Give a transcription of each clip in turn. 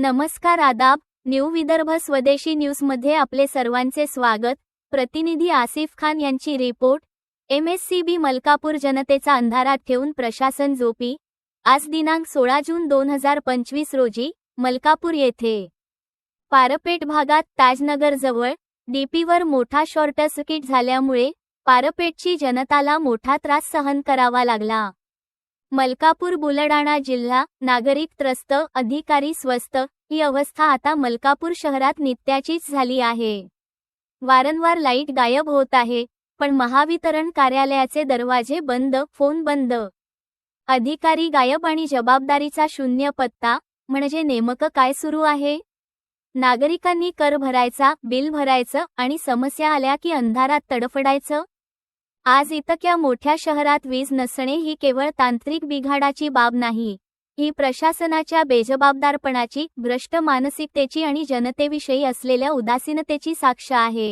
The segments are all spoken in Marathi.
नमस्कार आदाब न्यू विदर्भ स्वदेशी न्यूजमध्ये आपले सर्वांचे स्वागत. प्रतिनिधी आसिफ खान यांची report. M S C B Malkapur जनतेचा अंधारात ठेवून प्रशासन झोपी. आज दिनांक सोळा जून दोन हजार पंचवीस रोजी मलकापूर येथे. पारपेट भागात ताजनगरजवळ डीपीवर मोठा शॉर्ट सर्किट झाल्यामुळे पारपेटची जनताला मोठा त्रास सहन करावा लागला. मलकापूर बुलडाणा जिल्हा नागरिक त्रस्त अधिकारी स्वस्त ही अवस्था आता मलकापूर शहरात नित्याचीच झाली आहे. वारंवार लाइट गायब होत आहे पण महावितरण कार्यालयाचे दरवाजे बंद फोन बंद. अधिकारी गायब आणि जबाबदारीचा शून्य पत्ता म्हणजे नेमकं काय सुरू आहे? नागरिकांनी कर भरायचा बिल भरायचं आणि समस्या आल्या की अंधारात तडफडायचं? आज इतक्या मोठ्या शहरात वीज नसणे ही केवळ तांत्रिक बिघाडाची बाब नाही. ही प्रशासनाच्या बेजबाबदारपणाची भ्रष्ट मानसिकतेची आणि जनतेविषयी असलेल्या उदासीनतेची साक्ष आहे.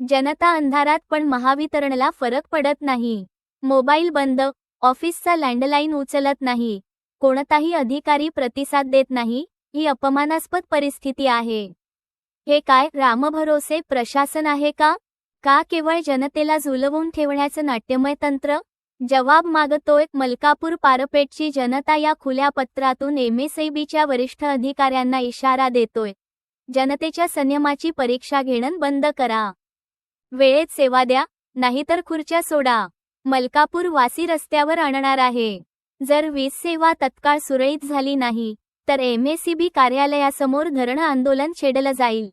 जनता अंधारात पण महावितरणला फरक पडत नाही. मोबाईल बंद ऑफिसचा लँडलाईन उचलत नाही. कोणताही अधिकारी प्रतिसाद देत नाही ही अपमानास्पद परिस्थिती आहे. हे काय रामभरोसे प्रशासन आहे का? का केवळ जनतेला झुलवून ठेवण्याचं नाट्यमय तंत्र? जवाब मागतोय मलकापूर पारपेटची जनता या खुल्या पत्रातून एमएसईबीच्या वरिष्ठ अधिकाऱ्यांना इशारा देतोय. जनतेच्या संयमाची परीक्षा घेणं बंद करा. वेळेत सेवा द्या नाहीतर खुर्च्या सोडा. मलकापूर वासी रस्त्यावर आणणार आहे. जर वीज सेवा तत्काळ सुरळीत झाली नाही तर एमएसीबी कार्यालयासमोर धरणं आंदोलन छेडलं जाईल.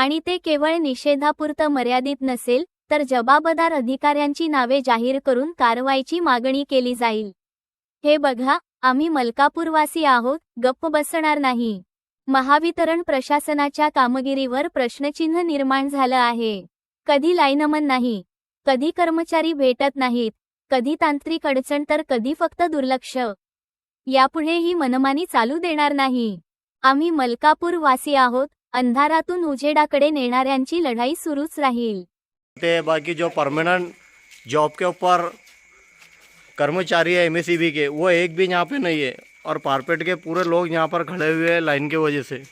आणि ते केवळ निषेधापुरतं मर्यादित नसेल तर जबाबदार अधिकाऱ्यांची नावे जाहीर करून कारवाईची मागणी केली जाईल. हे बघा आम्ही मलकापूरवासी आहोत गप्प बसणार नाही. महावितरण प्रशासनाच्या कामगिरीवर प्रश्नचिन्ह निर्माण झालं आहे. कधी लाईनमन नाही कधी कर्मचारी भेटत नाहीत कधी तांत्रिक अडचण तर कधी फक्त दुर्लक्ष. यापुढे ही मनमानी चालू देणार नाही. आम्ही मलकापूर वासी आहोत अंधारातून उजेडाकडे नेणाऱ्यांची लढाई सुरूच राहील. ते बाकी जो परमानेंट जॉब के ऊपर कर्मचारी है एम के वो एक भी यहाँ पे नहीं है और पारपेट के पूरे लोग यहाँ पर खड़े हुए हैं लाइन के वजह से।